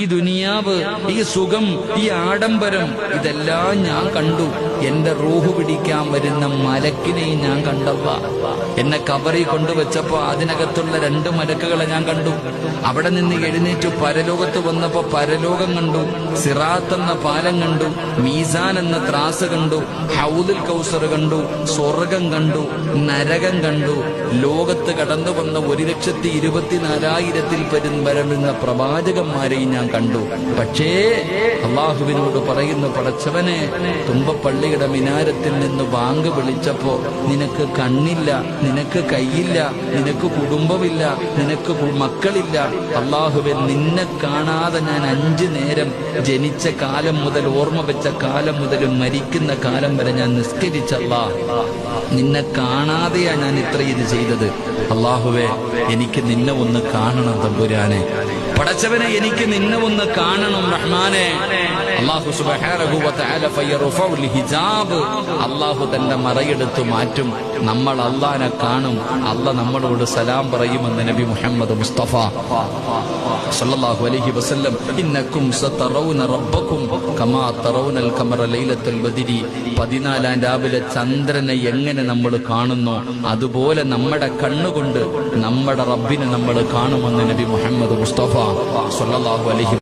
ഈ ദുനിയാവ് ഈ സുഖം ഈ ആഡംബരം ഇതെല്ലാം ഞാൻ കണ്ടു. എന്റെ റൂഹ് പിടിക്കാൻ വരുന്ന മലക്കിനെയും ഞാൻ കണ്ടവ. എന്നെ കബറി കൊണ്ടുവച്ചപ്പോ അതിനകത്തുള്ള രണ്ട് മലക്കുകളെ ഞാൻ കണ്ടു. അവിടെ നിന്ന് എഴുന്നേറ്റ് പരലോകത്ത് വന്നപ്പോ പരലോകം കണ്ടു. സിറാത്ത് എന്ന പാലം കണ്ടു. മീസാൻ എന്ന ത്രാസ് കണ്ടു. ഹൗദുൽ കൗസർ കണ്ടു. സ്വർഗം കണ്ടു. നരകം കണ്ടു. ലോകത്ത് കടന്നു വന്ന ഒരു ലക്ഷത്തി ഇരുപത്തിനാലായിരത്തിൽ പരും വരളുന്ന പ്രവാചകന്മാരെയും ഞാൻ കണ്ടു. പക്ഷേ അള്ളാഹുവിനോട് പറയുന്നു പടച്ചവനെ തുമ്പപ്പള്ളിയുടെ മിനാരത്തിൽ നിന്ന് വാങ്ക് വിളിച്ചപ്പോ നിനക്ക് കണ്ണില്ല നിനക്ക് കൈയില്ല നിനക്ക് കുടുംബമില്ല നിനക്ക് മക്കളില്ല. അള്ളാഹുവിൻ നിന്നെ കാണാതെ ഞാൻ അഞ്ചു നേരം ജനിച്ച കാലം മുതൽ ഓർമ്മ വെച്ച കാലം മുതൽ മരിക്കുന്ന കാലം വരെ ഞാൻ നിസ്കരിച്ചല്ല നിന്നെ കാണാതെയാ ഞാൻ ഇത്ര ഇത് ചെയ്തത്. അള്ളാഹുവെ എനിക്ക് നിന്നെ ഒന്ന് കാണണം തമ്പുരാനെ. പടച്ചവനെ എനിക്ക് നിന്നെ ഒന്ന് കാണണം റഹ്മാനെ. അള്ളാഹു ഹിജാബ്. അള്ളാഹു തന്റെ മറയെടുത്ത് മാറ്റും. നമ്മൾ അള്ളാനെ കാണും. അല്ല നമ്മളോട് സലാം പറയുമെന്ന് നബി മുഹമ്മദ് മുസ്തഫ സല്ലല്ലാഹു അലൈഹി വസല്ലം. ഇന്നക്കും സതറൗന റബ്ബക്കും കമാ തറൗനൽ കമറ ലൈലത്തുൽ ബദ്രി. പതിനാലാം രാവിലെ ചന്ദ്രനെ എങ്ങനെ നമ്മൾ കാണുന്നു? അതുപോലെ നമ്മുടെ കണ്ണുകൊണ്ട് നമ്മുടെ റബ്ബിനെ നമ്മൾ കാണുമെന്ന് നബി മുഹമ്മദ് മുസ്തഫ സല്ലല്ലാഹു അലൈഹി